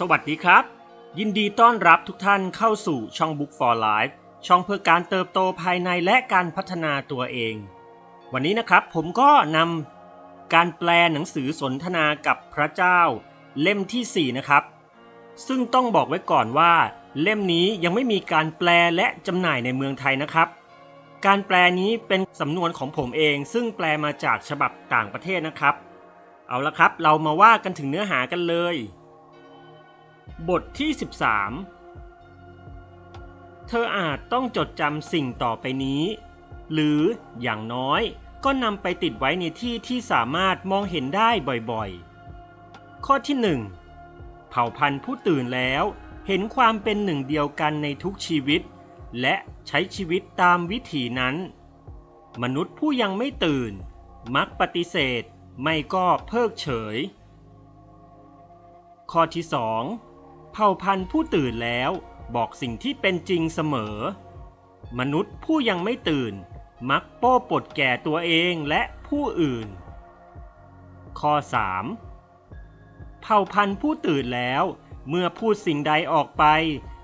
สวัสดีครับ ยินดีต้อนรับทุกท่านเข้าสู่ช่อง Book for Life ช่องเพื่อการเติบโตภายในและการพัฒนาตัวเอง วันนี้นะครับผมก็นำการแปลหนังสือสนทนากับพระเจ้า เล่มทีสี่ 4 นะครับ ซึ่งต้องบอกไว้ก่อนว่า เล่มนี้ยังไม่มีการแปลและจำหน่ายในเมืองไทยนะครับ การแปลนี้เป็นสำนวนของผมเอง ซึ่งแปลมาจากฉบับต่างประเทศนะครับ เอาละครับ เรามาว่ากันถึงเนื้อหากันเลย บทที่ 13 เธออาจต้องจดจำสิ่งต่อไปนี้ หรืออย่างน้อยก็นำไปติดไว้ในที่ที่สามารถมองเห็นได้บ่อยๆ ข้อที่ 1 เผ่าพันธุ์ผู้ตื่นแล้วเห็นความเป็นหนึ่งเดียวกันในทุกชีวิต และใช้ชีวิตตามวิถีนั้น มนุษย์ผู้ยังไม่ตื่น มักปฏิเสธไม่ก็เพิกเฉย ข้อที่ 2 เผ่าพันธุ์ผู้ตื่นแล้ว บอกสิ่งที่เป็นจริงเสมอ มนุษย์ผู้ยังไม่ตื่น มักโป้ปดแก่ตัวเองและผู้อื่น ข้อ 3 เผ่าพันธุ์ผู้ตื่นแล้ว เมื่อพูดสิ่งใดออกไป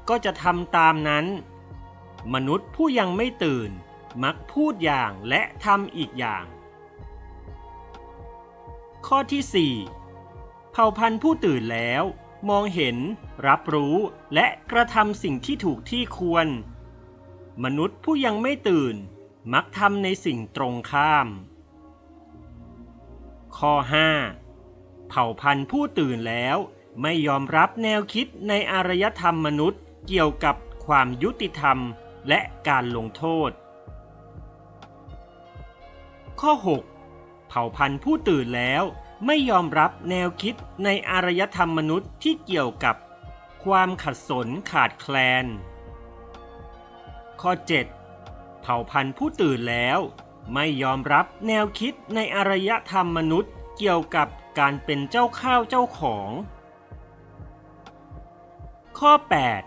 ก็จะทำตามนั้น มนุษย์ผู้ยังไม่ตื่น มักพูดอย่างและทำอีกอย่าง ข้อที่ 4 เผ่าพันธุ์ผู้ตื่นแล้ว มองเห็น รับรู้และกระทำสิ่งที่ถูกที่ควร มนุษย์ผู้ยังไม่ตื่น มักทำในสิ่งตรงข้าม ข้อ 5 เผ่าพันธุ์ผู้ตื่นแล้วไม่ยอมรับแนวคิดในอารยธรรมมนุษย์เกี่ยวกับความยุติธรรมและการลงโทษ ข้อ 6 เผ่าพันธุ์ผู้ตื่นแล้ว ไม่ยอมรับแนวคิดในอารยธรรมมนุษย์ที่เกี่ยวกับความขัดสนขาดแคลน ข้อ 7 เผ่าพันธุ์ผู้ตื่นแล้ว ไม่ยอมรับแนวคิดในอารยธรรมมนุษย์เกี่ยวกับการเป็นเจ้าข้าวเจ้าของ ข้อ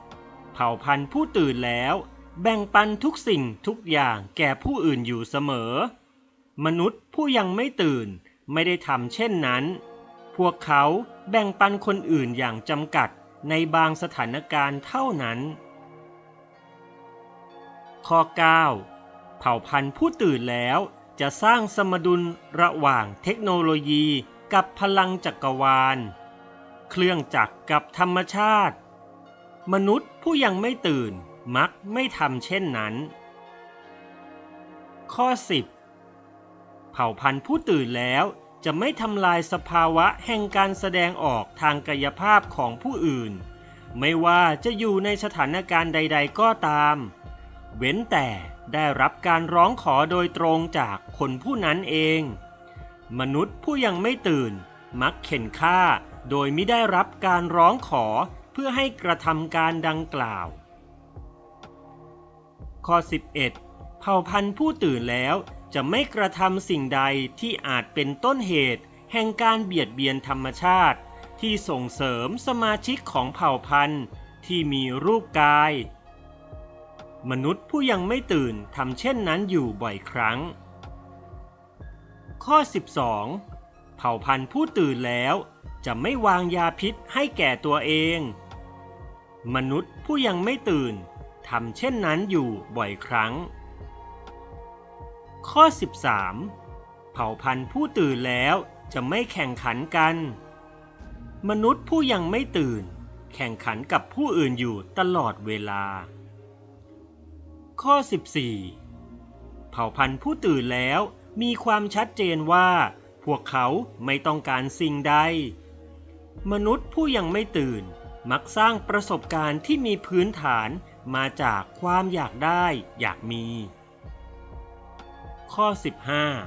8 เผ่าพันธุ์ผู้ตื่นแล้ว แบ่งปันทุกสิ่งทุกอย่างแก่ผู้อื่นอยู่เสมอ มนุษย์ผู้ยังไม่ตื่น ไม่ได้ทำเช่นนั้น พวกเขาแบ่งปันคนอื่นอย่างจำกัดในบางสถานการณ์เท่านั้น ข้อ 9 เผ่าพันธุ์ผู้ตื่นแล้วจะสร้างสมดุลระหว่างเทคโนโลยีกับพลังจักรวาล เครื่องจักรกับธรรมชาติ มนุษย์ผู้ยังไม่ตื่นมักไม่ทำเช่นนั้น ข้อ 10 เผ่าพันธุ์ผู้ตื่นแล้ว จะไม่ทำลายสภาวะแห่งการแสดงออกทางกายภาพของผู้อื่น ไม่ว่าจะอยู่ในสถานการณ์ใด ๆ ก็ตาม เว้นแต่ได้รับการร้องขอโดยตรงจากคนผู้นั้นเอง มนุษย์ผู้ยังไม่ตื่น มักเข็นฆ่าโดยไม่ได้รับการร้องขอเพื่อให้กระทำการดังกล่าว ข้อ 11 เผ่าพันธุ์ผู้ตื่นแล้ว จะไม่กระทำสิ่งใดที่อาจเป็นต้นเหตุ แห่งการเบียดเบียนธรรมชาติ ที่ส่งเสริมสมาชิกของเผ่าพันธุ์ ที่มีรูปกาย มนุษย์ผู้ยังไม่ตื่นทำเช่นนั้นอยู่บ่อยครั้ง ข้อ 12 เผ่าพันธุ์ผู้ตื่นแล้วจะไม่วางยาพิษให้แก่ตัวเอง มนุษย์ผู้ยังไม่ตื่นทำเช่นนั้นอยู่บ่อยครั้ง ข้อ 13 เผ่าพันธุ์ผู้ตื่นแล้วจะไม่แข่งขันกัน มนุษย์ผู้ยังไม่ตื่น แข่งขันกับผู้อื่นอยู่ตลอดเวลา ข้อ 14 เผ่าพันธุ์ผู้ตื่นแล้วมีความชัดเจนว่า พวกเขาไม่ต้องการสิ่งใด มนุษย์ผู้ยังไม่ตื่น มักสร้างประสบการณ์ที่มีพื้นฐานมาจากความอยากได้อยากมี ข้อ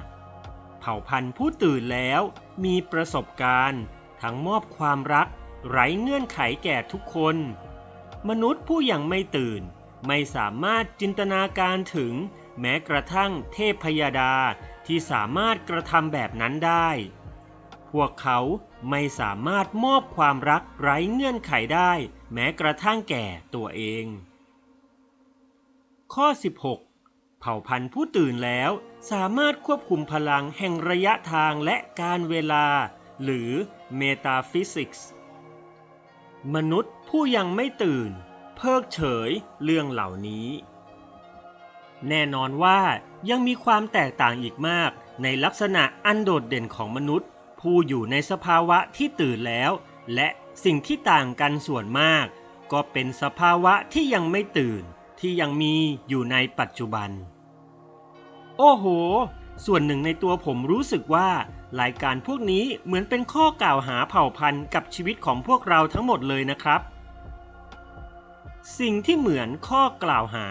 15 เผ่าพันธุ์ผู้ตื่นแล้วมีประสบการณ์ ทั้งมอบความรัก ไร้เงื่อนไขแก่ทุกคน มนุษย์ผู้ยังไม่ตื่น ไม่สามารถจินตนาการถึง แม้กระทั่งเทพยดาที่สามารถกระทำแบบนั้นได้ พวกเขาไม่สามารถมอบความรักไร้เงื่อนไขได้ แม้กระทั่งแก่ตัวเอง ข้อ 16 เผ่าพันธุ์ผู้ตื่นแล้วสามารถควบคุมพลังแห่งระยะทางและการเวลา หรือเมตาฟิสิกส์มนุษย์ผู้ยังไม่ตื่น เพิกเฉยเรื่องเหล่านี้ แน่นอนว่ายังมีความแตกต่างอีกมากในลักษณะอันโดดเด่นของมนุษย์ ผู้อยู่ในสภาวะที่ตื่นแล้ว และสิ่งที่ต่างกันส่วนมาก ก็เป็นสภาวะที่ยังไม่ตื่น ที่ยังมีอยู่ในปัจจุบัน โอ้โห ส่วนหนึ่งในตัวผมรู้สึกว่ารายการพวกนี้เหมือนเป็นข้อกล่าวหาเผ่าพันธุ์กับชีวิตของพวกเราทั้งหมดเลยนะครับ สิ่งที่เหมือนข้อกล่าวหา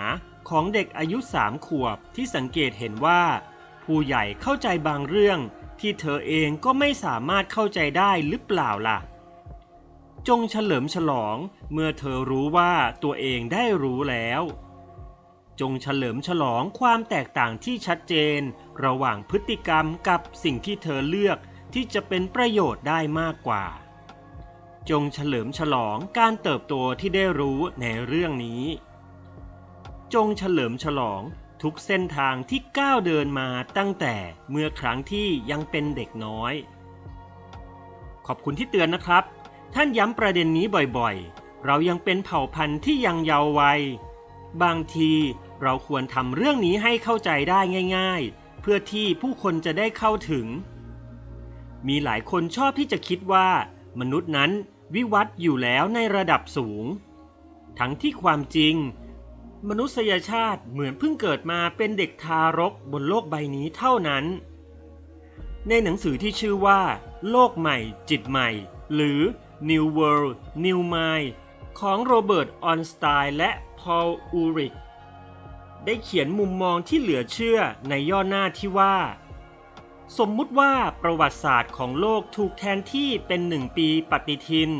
ของเด็กอายุสามขวบที่สังเกตเห็นว่า ผู้ใหญ่เข้าใจบางเรื่องที่เธอเองก็ไม่สามารถเข้าใจได้หรือเปล่าล่ะ จงเฉลิมฉลอง เมื่อเธอรู้ว่าตัวเองได้รู้แล้ว จงเฉลิมฉลองความแตกต่างที่ชัดเจน ระหว่างพฤติกรรมกับสิ่งที่เธอเลือกที่จะเป็นประโยชน์ได้มากกว่า จงเฉลิมฉลองการเติบโตที่ได้รู้ในเรื่องนี้ จงเฉลิมฉลองทุกเส้นทางที่ก้าวเดินมาตั้งแต่เมื่อครั้งที่ยังเป็นเด็กน้อย ขอบคุณที่เตือนนะครับ ท่านย้ำประเด็นนี้บ่อยๆ เรายังเป็นเผ่าพันธุ์ที่ยังเยาว์วัย บางทีเราควรทำเรื่องนี้ให้เข้าใจได้ง่าย ๆ เพื่อที่ผู้คนจะได้เข้าถึง มีหลายคนชอบที่จะคิดว่า มนุษย์นั้นวิวัฒน์อยู่แล้วในระดับสูง ทั้งที่ความจริง มนุษยชาติเหมือนเพิ่งเกิดมาเป็นเด็กทารกบนโลกใบนี้เท่านั้น ในหนังสือที่ชื่อว่า โลกใหม่ จิตใหม่ หรือ New World New Mind ของโรเบิร์ต ออนสไตน์และพอล อูริก ได้เขียนมุมมองที่เหลือเชื่อในย่อหน้าที่ว่า สมมุติว่าประวัติศาสตร์ของโลกถูกแทนที่เป็นหนึ่งปีปฏิทิน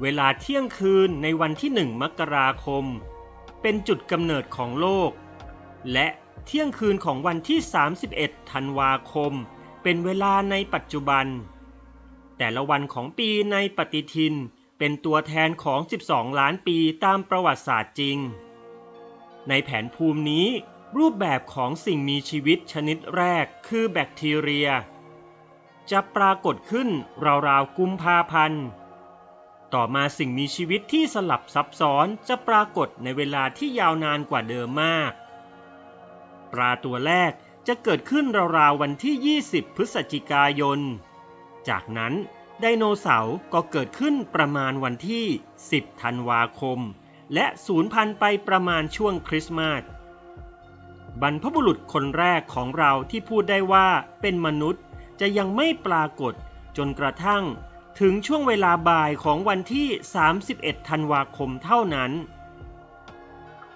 เวลาเที่ยงคืนในวันที่หนึ่งมกราคม เป็นจุดกำเนิดของโลก และเที่ยงคืนของวันที่ 31 ธันวาคม เป็นเวลาในปัจจุบัน แต่ละวันของปีในปฏิทิน เป็นตัวแทนของ 12 ล้านปีตามประวัติศาสตร์จริง ในแผนภูมินี้ รูปแบบของสิ่งมีชีวิตชนิดแรกคือแบคทีเรีย จะปรากฏขึ้นราวๆกุมภาพันธ์ต่อมาสิ่งมีชีวิตที่สลับซับซ้อนจะปรากฏในเวลาที่ยาวนานกว่าเดิมมาก ปลาตัวแรกจะเกิดขึ้นราวๆวันที่ 20 พฤศจิกายน จากนั้น ไดโนเสาร์ก็เกิดขึ้นประมาณวันที่ 10 ธันวาคม และสูญพันธุ์ไปประมาณช่วงคริสต์มาส บรรพบุรุษคนแรกของเราที่พูดได้ว่าเป็นมนุษย์จะยังไม่ปรากฏจนกระทั่งถึงช่วงเวลาบ่ายของวันที่ 31 ธันวาคมเท่านั้น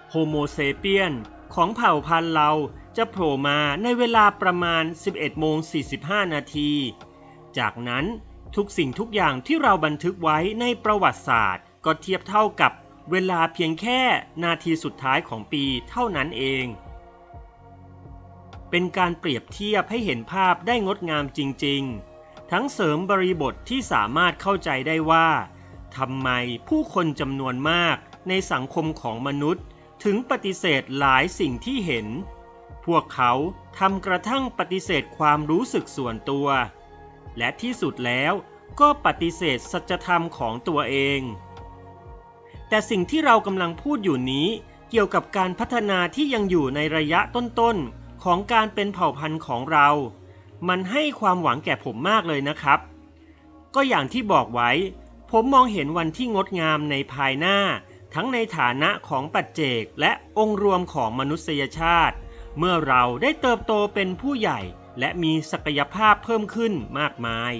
โฮโมเซเปียนของเผ่าพันธุ์เราจะโผล่มาในเวลาประมาณ 11โมง45 นาที จากนั้น ทุกสิ่งทุกอย่างที่เราบันทึกไว้ในประวัติศาสตร์ ก็เทียบเท่ากับเวลาเพียงแค่นาทีสุดท้ายของปีเท่านั้นเอง เป็นการเปรียบเทียบให้เห็นภาพได้งดงามจริง ๆ ทั้งเสริมบริบทที่สามารถเข้าใจได้ว่าทำไมผู้คนจำนวนมากในสังคมของมนุษย์ ถึงปฏิเสธหลายสิ่งที่เห็น พวกเขาทำกระทั่งปฏิเสธความรู้สึกส่วนตัว และที่สุดแล้วก็ปฏิเสธสัจธรรมของตัวเอง แต่สิ่งที่เรากำลังพูดอยู่นี้เกี่ยวกับการพัฒนาที่ยังอยู่ในระยะต้นๆ ของการเป็นเผ่าพันธุ์ของเรา มันให้ความหวังแก่ผมมากเลยนะครับ ก็อย่างที่บอกไว้ ผมมองเห็นวันที่งดงามในภายหน้า ทั้งในฐานะของปัจเจกและองค์รวมของมนุษยชาติ เมื่อเราได้เติบโตเป็นผู้ใหญ่ และมีศักยภาพเพิ่มขึ้นมากมาย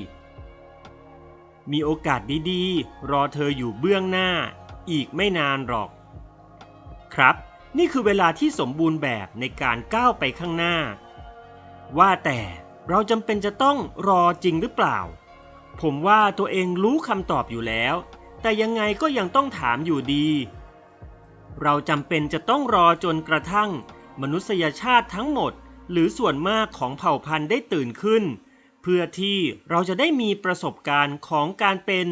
มีโอกาสดีๆ รอเธออยู่เบื้องหน้าอีกไม่นานหรอก ครับ นี่คือเวลาที่สมบูรณ์แบบในการก้าวไปข้างหน้า ว่าแต่เราจำเป็นจะต้องรอจริงหรือเปล่า ผมว่าตัวเองรู้คำตอบอยู่แล้ว แต่ยังไงก็ยังต้องถามอยู่ดี เราจำเป็นจะต้องรอจนกระทั่ง มนุษยชาติทั้งหมด หรือส่วนมากของเผ่าพันธุ์ได้ตื่นขึ้น เพื่อที่เราจะได้มีประสบการณ์ของการเป็น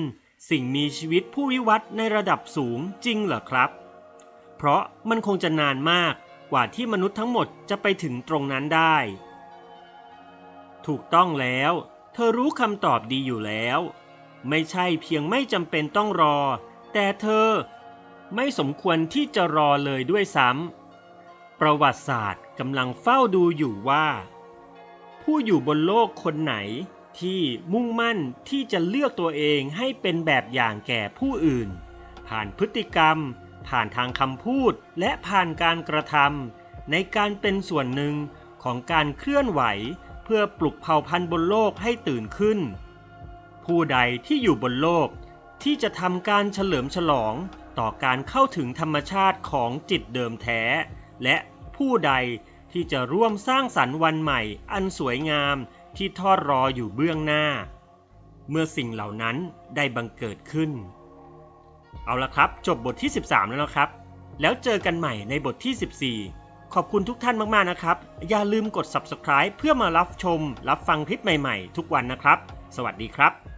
สิ่งมีชีวิตผู้วิวัฒน์ในระดับสูงจริงเหรอครับ เพราะมันคงจะนานมากกว่าที่มนุษย์ทั้งหมดจะไปถึงตรงนั้นได้ ถูกต้องแล้ว เธอรู้คำตอบดีอยู่แล้ว ไม่ใช่เพียงไม่จำเป็นต้องรอ แต่เธอไม่สมควรที่จะรอเลยด้วยซ้ำ ประวัติศาสตร์กำลังเฝ้าดูอยู่ว่า ผู้อยู่บนโลกคนไหนที่มุ่งมั่นที่จะเลือกตัวเองให้เป็นแบบอย่างแก่ผู้อื่น ผ่านพฤติกรรม ผ่านทางคำพูดและผ่านการกระทำในการเป็นส่วนหนึ่งของการเคลื่อนไหว เพื่อปลุกเผ่าพันธุ์บนโลกให้ตื่นขึ้น ผู้ใดที่อยู่บนโลกที่จะทำการเฉลิมฉลองต่อการเข้าถึงธรรมชาติของจิตเดิมแท้ และ ผู้ใดที่จะร่วมสร้างสรรค์วันใหม่ อันสวยงามที่ทอดรออยู่เบื้องหน้า เมื่อสิ่งเหล่านั้นได้บังเกิดขึ้น เอาละครับ จบบทที่ 13 แล้วนะครับ แล้วเจอกันใหม่ในบทที่ 14 ขอบคุณทุกท่านมากๆนะครับ อย่าลืมกด subscribe เพื่อมารับชม รับฟังคลิปใหม่ๆ ทุกวันนะครับ สวัสดีครับ